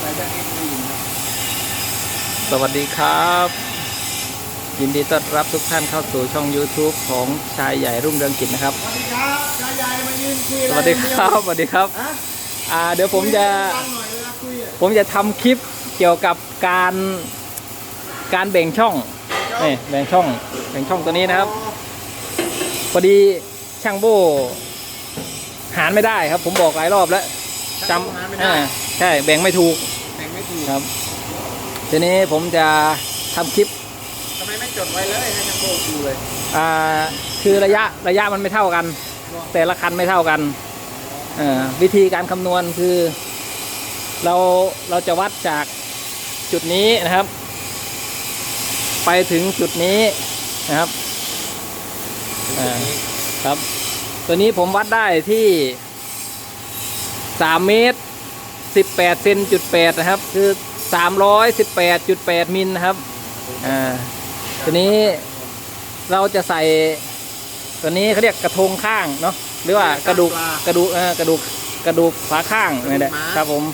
ใส่แบ็คเอ็กซ์ไม่ยินครับสวัสดีครับ ยินดีต้อนรับทุกท่านเข้าสู่ช่อง YouTube ของชายใหญ่รุ่งเรืองกิจนะครับ สวัสดีครับชายใหญ่มายืนคุยสวัสดีครับ สวัสดีครับ ฮะอ่า เดี๋ยวผมจะคุยดังหน่อยเวลาคุยอะผมจะทำคลิปเกี่ยวกับการการแบ่งช่องนี่แบ่งช่องแบ่งช่องตัวนี้นะครับพอดีช่างโบหารไม่ได้ครับ ผมบอกหลายรอบแล้วจจำหาไม่ำได้อ่า ใช่แบ่งไม่ถูกแบ่งไม่ถูกครับ ทีนี้ผมจะทำคลิปทำไมไม่จดไว้เลยให้ช่างโบดูเลยอ่าคือระยะระยะมันไม่เท่ากัน แต่ละคันไม่เท่ากันเอ่อวิธีการคำนวณคือ เราเราจะวัดจากจุดนี้นะครับ ไปถึงจุดนี้นะครับอ่าครับ ตัวนี้ผมวัดได้ที่3เมตร 18เซนจุด8นะครับ คือ 318.8 มิลนะครับอ่าตัวนี้เราจะใส่ตัวนี้เขาเรียกกระทงข้างเนาะหรือว่ากระดูกกระดูกเออกระดูกกระดูกฝาข้างนี่แหละครับผม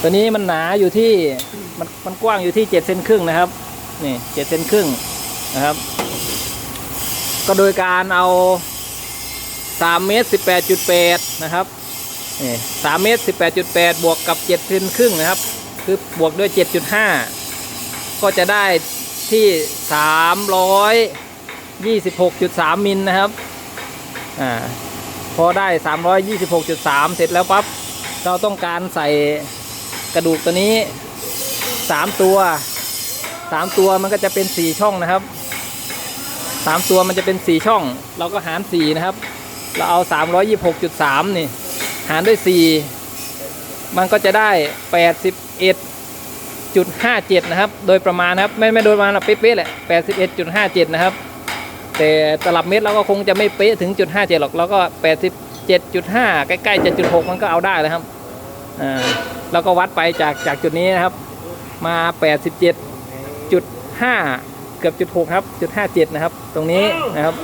ตัวนี้มันหนาอยู่ที่มันมันกว้างอยู่ที่เจ็ดเซนครึ่งนะครับ นี่เจ็ดเซนครึ่งนะครับ ก็โดยการเอาสามเมตรสิบแปดจุดแปดนะครับ นี่สามเมตรสิบแปดจุดแปดบวกกับเจ็ดเซนครึ่งนะครับ คือบวกด้วยเจ็ดจุดห้าก็จะได้ที่สามร้อย26.3มิลนะครับอ่าพอได้326.3เสร็จแล้วปั๊บเราต้องการใส่กระดูกตัวนี้3ตัว3ตัวมันก็จะเป็น4ช่องนะครับ3ตัวมันจะเป็น4ช่อง เราก็หาร4นะครับ เราเอา326.3นี่ หารด้วย 4 มันก็จะได้ 81.57 นะครับ โดยประมาณนะครับไม่ไม่โดยประมาณเป๊ะๆแหละ 81.57 นะครับ แต่ตลับเม็ดเราก็คงจะไม่เป๊ะถึงจุดห้าเจ็ดหรอกเราก็แปดสิบเจ็ดจุดห้าใกล้ๆจ็ดจุดหกมันก็เอาได้แล้วครับอ่าเราก็วัดไปจากจากจุดนี้นะครับ มาแปดสิบเจ็ดจุดห้าเกือบจุดหกครับจุดห้าเจ็ดนะครับ ตรงนี้นะครับ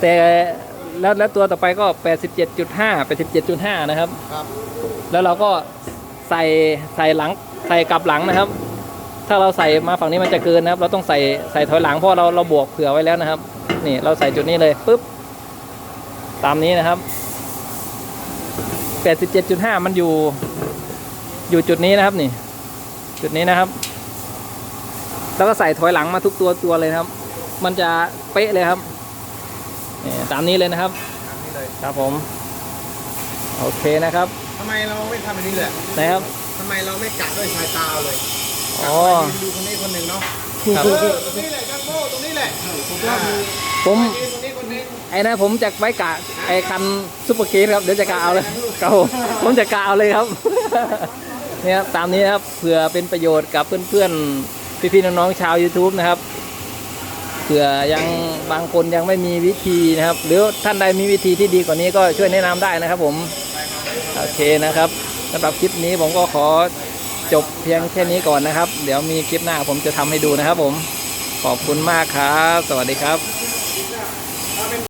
แต่ แล้วแล้วตัวต่อไปก็แปดสิบเจ็ดจุดห้าแปดสิบเจ็ดจุดห้านะครับ ครับ แล้วเราก็ใส่ใส่หลังใส่กลับหลังนะครับ ถ้าเราใส่มาฝั่งนี้มันจะเกินนะครับ เราต้องใส่ใส่ถอยหลังเพราะเราเราบวกเผื่อไว้แล้วนะครับ นี่เราใส่จุดนี้เลยปุ๊บตามนี้นะครับ 87.5 มันอยู่ อยู่จุดนี้นะครับนี่ จุดนี้นะครับ แล้วก็ใส่ถอยหลังมาทุกตัวตัวเลยนะครับ มันจะเป๊ะเลยครับนี่ ตามนี้เลยนะครับทำนี่เลยครับผม โอเคนะครับทำไมเราไม่ทำแบบนี้เลยนะครับทำไมเราไม่กะด้วยสายตาเอาเลยอ๋อกะว่ายืนดูคนนี้คนหนึ่งเนาะคือเอคืออคือตรงนี้แหละช่างโบตรงนี้แหละผมว่ามีผมยืนคนนี้คนนี้ไอ้นะผมจะไว้กะไอ้คันซุปเปอร์เกตครับเดี๋ยวจะกะเอาเลยครับผมผมจะกะเอาเลยครับเนี่ยครับตามนี้นะครับเผื่อเป็นประโยชน์กับเพื่อนๆพี่ๆน้องๆชาว YouTube นะครับ เผื่อยังบางคนยังไม่มีวิธีนะครับ หรือท่านใดมีวิธีที่ดีกว่านี้ก็ช่วยแนะนำได้นะครับผมโอเคนะครับสำหรับคลิปนี้ผมก็ขอจบเพียงแค่นี้ก่อนนะครับ เดี๋ยวมีคลิปหน้าผมจะทำให้ดูนะครับผมขอบคุณมากครับ สวัสดีครับ